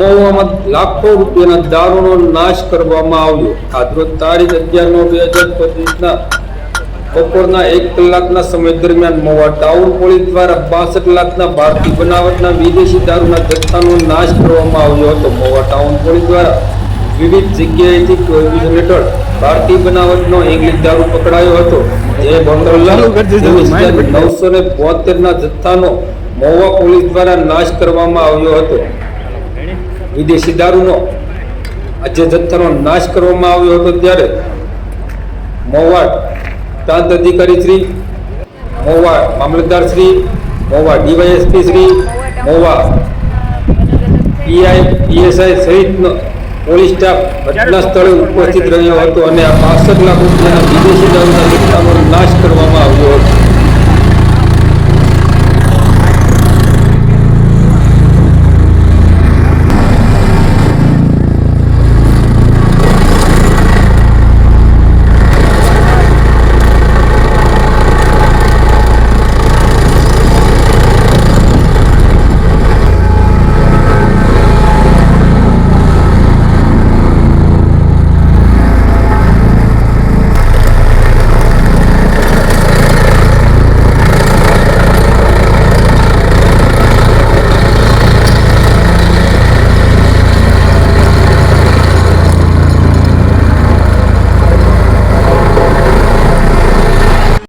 મહુવામાં લાખો રૂપિયાના દારૂનો નાશ કરવામાં આવ્યો. આજરોજ તારીખ અગિયાર નવ બે હજાર પચીસના બપોરના એક કલાકના સમય દરમિયાન મોવા ટાઉન પોલીસ દ્વારા બાસઠ લાખના ભારતીય બનાવટના વિદેશી દારૂના જથ્થાનો નાશ કરવામાં આવ્યો હતો. મોવા ટાઉન પોલીસ દ્વારા વિવિધ જગ્યાએથી પ્રોહિબિશન હેઠળ ભારતીય બનાવટનો ઇંગ્લિશ દારૂ પકડાયો હતો. જે પંદર લાખ નવસો ને બોતેરના જથ્થાનો મોવા પોલીસ દ્વારા નાશ કરવામાં આવ્યો હતો. વિદેશી દારૂનો આજે જથ્થાનો નાશ કરવામાં આવ્યો હતો ત્યારે મોવાડ પ્રાંત અધિકારી શ્રી મહુવા મામલતદાર Shri Mova DYSP Shri, Mova PI, PSI સહિતનો પોલીસ સ્ટાફ ઘટના સ્થળે ઉપસ્થિત રહ્યો હતો અને આ પાસઠ લાખ રૂપિયાના વિદેશી દારૂના જથ્થાનો નાશ કરવામાં